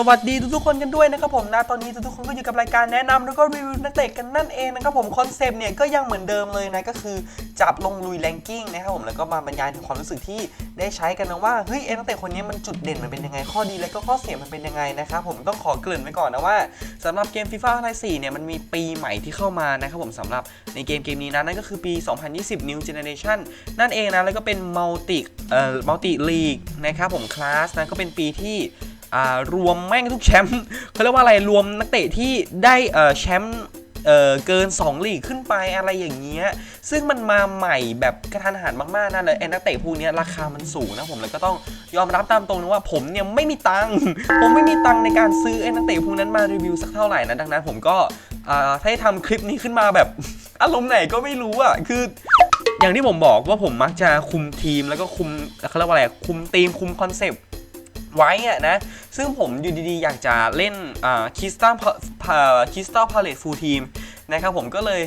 สวัสดีทุกๆคนกันด้วยนะครับผมนะตอนนี้ทุกๆคนก็อยู่กับรายการแนะนำแล้วก็รีวิวนักเตะกันนั่นเองนะครับผมคอนเซปต์เนี่ยก็ยังเหมือนเดิมเลยนะก็คือจับลงลุยแรงกิ้งนะครับผมแล้วก็มาบรรยายถึงความรู้สึกที่ได้ใช้กันนะว่าเฮ้ยเอ็นักเตะคนนี้มันจุดเด่นมันเป็นยังไงข้อดีและก็ข้อเสียมันเป็นยังไงนะครับผมต้องขอเกริ่นไว้ก่อนนะว่าสำหรับเกม FIFA 4เนี่ยมันมีปีใหม่ที่เข้ามานะครับผมสำหรับในเกมเกมนี้นะนั่นก็คือปี 2020 New Generation นั่นเองนะแล้วก็เป็น Multi เอ่อ Multi League นะครับผมคลาสนะก็เป็นปีที่ รวมแม่งทุกแชมป์เขาเรียกว่าอะไรรวมนักเตะที่ได้แชมป์เกิน 2 ลีกขึ้นไปอะไรอย่างเงี้ย ซึ่งมันมาใหม่แบบกระทันหันมาก ๆนะเลยไอ้นักเตะพวกนี้ราคามันสูงนะผมเลยก็ต้องยอมรับตามตรงนะว่าผมเนี่ยไม่มีตังค์ผมไม่มีตังค์ในการซื้อไอ้นักเตะพวกนั้นมารีวิวสักเท่าไหร่นะดังนั้นผมก็ถ้าให้ทำคลิปนี้ขึ้นมาแบบอารมณ์ไหนก็ไม่รู้อะคืออย่างที่ผมบอกว่าผมมักจะคุมทีมแล้วก็คุมเขาเรียกว่าอะไรคุมทีมคุมคอนเซปต์ ไว้อะนะ ซึ่งผมอยู่ดีๆ อยากจะเล่นคริสตัลคิสตัลพาเลตฟูลทีมนะครับผมก็เลย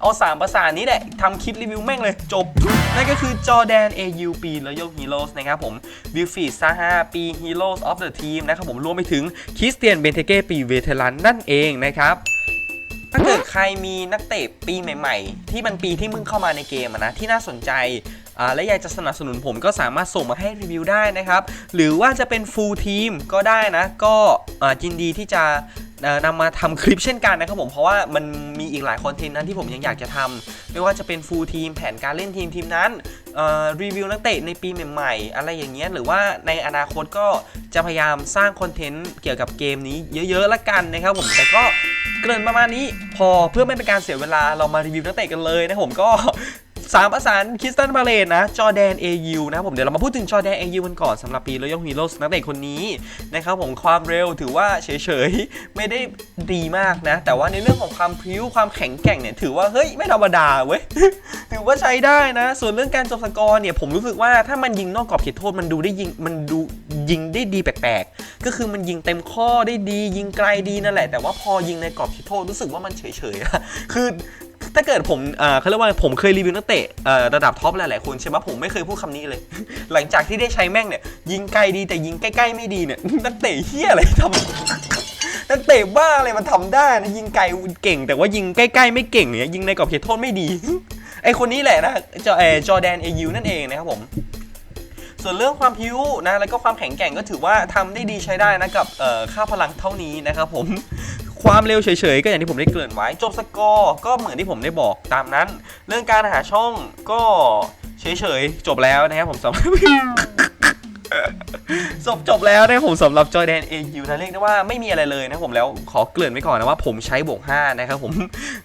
เอา3ประสานี้แหละทำคลิปรีวิวแม่งเลยจบ นั่นก็คือจอแดน AU ปีแล้วยกฮีโร่นะครับผมวิลฟีดซาฮาปี Heroes of the Team นะครับผมรวมไปถึงคริสเตียนเบนเทเก้ปีเวเทรันนั่นเองนะครับถ้าเกิดใครมีนักเตะปีใหม่ ๆ ที่มันปีที่มึงเข้ามาในเกมนะที่น่าสนใจ และอยากจะสนับสนุนผมก็สามารถส่งมาให้รีวิวได้นะครับ หรือว่าจะเป็นฟูลทีมก็ได้นะ ก็ยินดีที่จะนำมาทำคลิปเช่นกันนะครับผมเพราะว่ามันมีอีกหลายคอนเทนต์นั้นที่ผมยังอยากจะทำไม่ว่าจะเป็นฟูลทีมแผนการเล่นทีมทีมนั้นรีวิวนักเตะในปีใหม่ๆ อะไรอย่างเงี้ยหรือว่าในอนาคตก็จะพยายามสร้างคอนเทนต์เกี่ยวกับเกมนี้เยอะๆละกันนะครับผมแต่ก็เกริ่นประมาณนี้พอเพื่อไม่เป็นการเสียเวลาเรามารีวิวนักเตะกันเลยนะผมก็ สามประสานคริสตันบาเลนนะ จอแดน AU นะผมเดี๋ยวเรามาพูดถึงจอแดน AU กันก่อนสำหรับปี Royal Heroes นักเตะคนนี้นะครับผมความเร็วถือว่าเฉยๆ ไม่ได้ดีมากนะ แต่ว่าในเรื่องของความพริ้วความแข็งแกร่งเนี่ยถือว่า เฮ้ย ไม่ธรรมดาเว้ย ถือว่าใช้ได้นะ ส่วนเรื่องการจบสกอร์เนี่ยผมรู้สึกว่าถ้ามันยิงนอกกรอบเขตโทษมันดูได้ยิงมันดูยิงได้ดีแปลกๆ ก็คือมันยิงเต็มข้อได้ดี ยิงไกลดีนั่นแหละ แต่ว่าพอยิงในกรอบเขตโทษรู้สึกว่ามันเฉยๆคือ ถ้าเกิดผมเอ่อเขาเรียกว่าผมเคยรีวิวนักเตะเอ่อระดับท็อปหลายๆคนใช่ไหมผมไม่เคยพูดคำนี้เลย หลังจากที่ได้ใช้แม่งเนี่ย ยิงไกลดีแต่ยิงใกล้ๆไม่ดีเนี่ย นักเตะเฮี้ยอะไรทำนักเตะบ้าอะไรมันทำได้นะยิงไกลเก่ง แต่ว่ายิงใกล้ๆไม่เก่งเนี่ยยิงในกรอบเขตโทษไม่ดีไอคนนี้แหละนะจอเออจอแดนเอยูนั่นเองนะครับผมส่วนเรื่องความพิ้วนะแล้วก็ความแข็งแกร่งก็ถือว่าทำได้ดีใช้ได้นะกับค่าพลังเท่านี้นะครับผม ความเร็วเฉยๆ ก็อย่างที่ผมได้เกริ่นไว้ จบสกอร์ก็เหมือนที่ผมได้บอกตามนั้น เรื่องการหาช่องก็เฉยๆ จบแล้วนะครับผมสำหรับจบจบแล้วนะผมสำหรับจอยแดน AU นะเรียกได้ว่าไม่มีอะไรเลยนะผมแล้วขอเกริ่นไว้ก่อนนะว่าผมใช้บวก5นะครับผม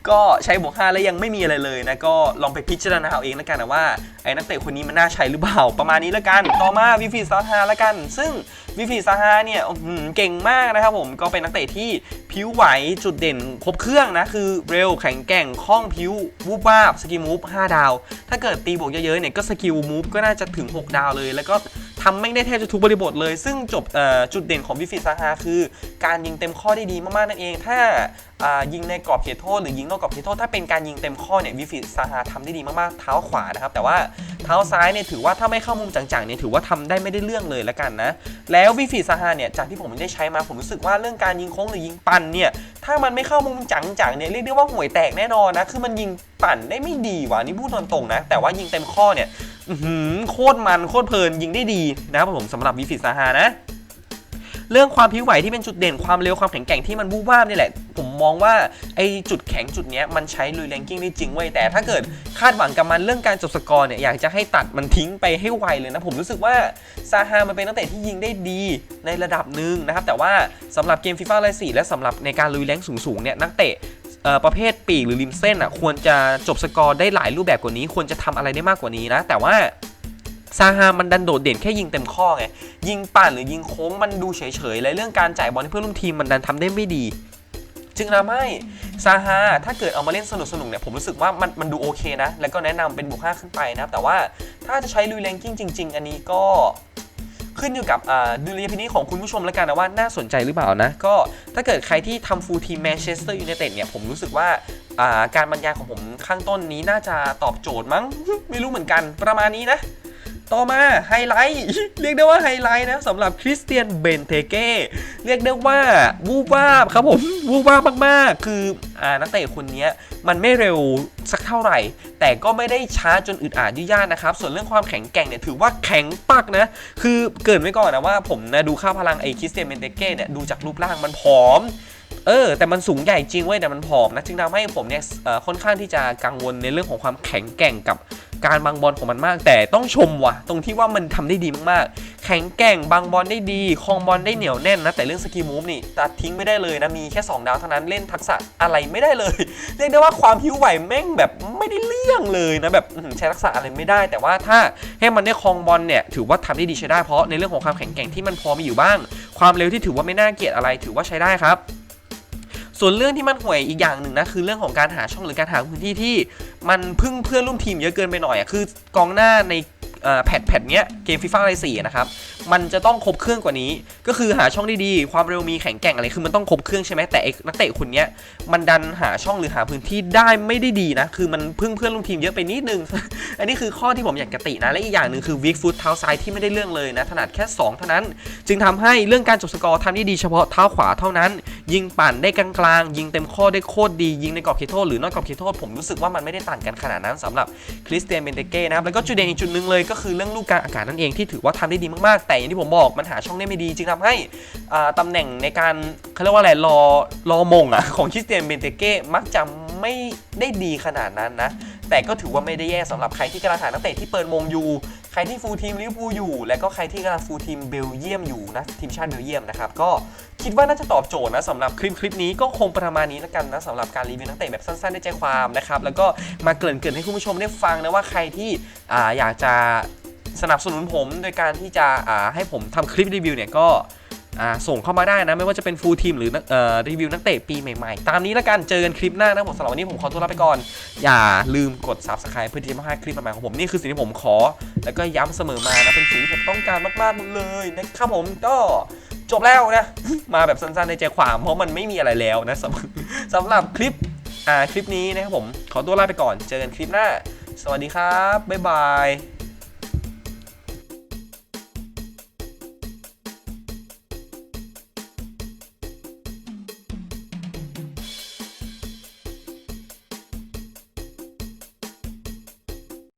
ก็ใช้บวก5แล้วยังไม่มีอะไรเลยนะก็ลองไปพิจารณาเอาเองแล้วกันนะว่าไอ้นักเตะคนนี้มันน่าใช้หรือเปล่าประมาณนี้แล้วกัน ต่อมาวิฟีซาฮาแล้วกัน ซึ่งวิฟีซาฮาเนี่ยเก่งมากนะครับผมก็เป็นนักเตะที่ผิวไหวจุดเด่นครบเครื่องนะ คือเร็วแข็งแกร่งคล่องผิววูบวาบสกิลมูฟ5ดาว ถ้าเกิดตีบวกเยอะๆเนี่ยก็สกิลมูฟก็น่าจะถึง 6 ดาวเลย แล้วก็ทำไม่ได้แทบจะทุกบริบทเลย ซึ่งจบจุดเด่นของวิฟิซาฮาคือ การยิงเต็มข้อได้ดีมากๆนั่นเอง ถ้า ยิงในกรอบเขตโทษหรือยิงนอกกรอบเขตโทษถ้าเป็นการยิงเต็มข้อเนี่ยวิฟิซาฮาทำได้ดีมากๆ เท้าขวานะครับ แต่ว่าเท้าซ้ายเนี่ยถือว่าถ้าไม่เข้ามุมจังๆเนี่ยถือว่าทำได้ไม่ได้เรื่องเลยละกันนะ แล้ววิฟิซาฮาเนี่ยจากที่ผมได้ใช้มาผมรู้สึกว่าเรื่องการยิงโค้งหรือยิงปั่นเนี่ยถ้ามันไม่เข้ามุมจังๆเนี่ยเรียกได้ว่าห่วยแตกแน่นอนนะคือมันยิงปั่นได้ไม่ดีว่ะนี่พูดตรงๆนะ แต่ว่ายิงเต็มข้อเนี่ยโคตรมันโคตรเพลินยิงได้ดีนะครับผมสำหรับวิฟิตซาฮานะ เรื่องความผิวไหวที่เป็นจุดเด่นความเร็วความแข็งแกร่งที่มันวูบวาบนี่แหละ ผมมองว่าไอจุดแข็งจุดเนี้ยมันใช้ลุยแรงกิ้งได้จริงเว้ยแต่ถ้าเกิดคาดหวังกับมันเรื่องการจบสกอร์เนี่ยอยากจะให้ตัดมันทิ้งไปให้ไวเลยนะผมรู้สึกว่าซาฮามันเป็นนักเตะที่ยิงได้ดีในระดับหนึ่งนะครับแต่ว่าสำหรับเกมฟีฟ่าไลสี่และสำหรับในการลุยแรงสูงๆเนี่ยนักเตะประเภทปีกหรือริมเส้นอะควรจะจบสกอร์ได้หลายรูปแบบกว่านี้ ควรจะทำอะไรได้มากกว่านี้นะ แต่ว่า ซาฮามันดันโดดเด่นแค่ยิงเต็มข้อไง ยิงป่านหรือยิงโค้งมันดูเฉยๆเลยเรื่องการจ่ายบอลให้เพื่อนร่วมทีมมันดันทำได้ไม่ดี จึงทำให้ซาฮาถ้าเกิดเอามาเล่นสนุกๆเนี่ยผมรู้สึกว่ามันมันดูโอเคนะ แล้วก็แนะนำเป็นบวก5ขึ้นไปนะแต่ว่าถ้าจะใช้ลุยแรงกิ้งจริง ๆ อันนี้ก็ขึ้นอยู่กับดุลยพินิจของคุณผู้ชมแล้วกันนะว่าน่าสนใจหรือเปล่านะ ก็ถ้าเกิดใครที่ทำฟูลทีมแมนเชสเตอร์ยูไนเต็ดเนี่ย ผมรู้สึกว่าอ่าการบรรยายของผมข้างต้นนี้น่าจะตอบโจทย์มั้ง ไม่รู้เหมือนกันประมาณนี้นะ ต่อมาไฮไลท์เรียกได้ว่าไฮไลท์นะสำหรับคริสเตียนเบนเทเก้เรียกได้ว่าวูบวาบครับผมวูบวาบมากๆ คืออ่านักเตะคนนี้มันไม่เร็วสักเท่าไหร่ แต่ก็ไม่ได้ช้าจนอึดอัดยุ่ยยากนะครับ ส่วนเรื่องความแข็งแกร่งเนี่ยถือว่าแข็งปักนะ คือเกรินไว้ก่อนนะว่าผมนะดูค่าพลังไอ้คริสเตียนเบนเทเก้เนี่ยดูจากรูปร่างมันผอมเออแต่มันสูงใหญ่จริงเว้ยแต่มันผอมนะจึงทำให้ผมเนี่ยค่อนข้างที่จะกังวลในเรื่องของความแข็งแกร่งกับ การบังบอลของมันมาก แต่ต้องชมว่ะ ตรงที่ว่ามันทำได้ดีมากๆแข็งแกร่งบังบอลได้ดีคองบอลได้เหนียวแน่นนะแต่เรื่องสกิลมูฟนี่ตัดทิ้งไม่ได้เลยนะมีแค่ 2 ดาวเท่านั้นเล่นทักษะอะไรไม่ได้เลยเรียกได้ว่าความผิวไหวแม่งแบบไม่ได้เรื่องเลยนะแบบใช้ทักษะอะไรไม่ได้ แต่ว่าถ้าให้มันได้คองบอลเนี่ยถือว่าทำได้ดีใช้ได้เพราะในเรื่องของความแข็งแกร่งที่มันพอมีอยู่บ้าง ความเร็วที่ถือว่าไม่น่าเกลียดอะไร ถือว่าใช้ได้ครับ ส่วนเรื่องที่มันห่วยอีกอย่างหนึ่งนะคือเรื่องของการหาช่องหรือการหาพื้นที่ที่ มันพึ่งเพื่อนร่วมทีมเยอะเกินไปหน่อยอะคือกองหน้าในแพทแพทเนี้ยเกมฟีฟ่าไรสี่นะครับมันจะต้องครบเครื่องกว่านี้ ก็คือหาช่องดีๆ ความเร็วมีแข็งแกร่งอะไร คือมันต้องครบเครื่องใช่ไหมแต่ไอ้นักเตะคนนี้มันดันหาช่องหรือหาพื้นที่ได้ไม่ได้ดีนะ คือมันพึ่งเพื่อนร่วมทีมเยอะไปนิดนึง อันนี้คือข้อที่ผมอยากจะตินะ และอีกอย่างหนึ่งคือวิกฟุตเท้าซ้ายที่ไม่ได้เรื่องเลยนะ ถนัดแค่สองเท่านั้น จึงทำให้เรื่องการจบสกอร์ทำได้ดีเฉพาะเท้าขวาเท่านั้น ยิงปั่นได้กลางๆ ยิงเต็มข้อได้โคตรดี ยิงในกรอบเขตโทษหรือนอกกรอบเขตโทษผมรู้สึกว่ามันไม่ได้ต่างกันขนาดนั้นสำหรับคริสเตียนเบนเตเก้นะครับแล้วก็จุดเด่นอีกจุดหนึ่งเลยก็คือเรื่องลูกกลางอากาศนั่นเองที่ถือว่าทำได้ดีมากๆแต่อย่างที่ผมบอกมันหาช่องได้ไม่ดีจึงทำให้อ่าตำแหน่งในการเขาเรียกว่าอะไรรอรอมงอะของคริสเตียนเบนเตเก้มักจะไม่ได้ดีขนาดนั้นนะ แต่ก็ถือว่าไม่ได้แย่สำหรับใครที่กำลังหานักเตะที่เปิดมงอยู่ ใครที่ฟูลทีมลิเวอร์พูลอยู่ และก็ใครที่กำลังฟูลทีมเบลเยียมอยู่นะทีมชาติเบลเยียมนะครับก็คิดว่าน่าจะตอบโจทย์นะสำหรับคลิปคลิปนี้ก็คงประมาณนี้แล้วกันนะสำหรับการรีวิวนักเตะแบบสั้นๆได้ใจความนะครับแล้วก็มาเกริ่นๆให้คุณผู้ชมได้ฟังนะว่าใครที่ออยากจะ สนับสนุนผมโดยการที่จะให้ผมทำคลิปรีวิวเนี่ยก็ส่งเข้ามาได้นะ ไม่ว่าจะเป็นฟูลทีมหรืออรีวิวนักเตะปีใหม่ๆ ตามนี้แล้วกันเจอกันคลิปหน้านะผมสำหรับวันนี้ผมขอตัวลาไปก่อน อย่าลืมกด subscribe เพื่อที่จะไม่พลาดคลิปใหม่ๆของผมนี่คือสิ่งที่ผมขอ แล้วก็ย้ำเสมอมานะเป็นสิ่งที่ผมต้องการมากๆเลยนะครับผมก็จบแล้วนะ มาแบบสั้นๆในใจความเพราะมันไม่มีอะไรแล้วนะสำหรับสำหรับคลิปคลิปนี้นะครับผมขอตัวลาไปก่อนเจอกันคลิปหน้า สวัสดีครับบ๊ายบาย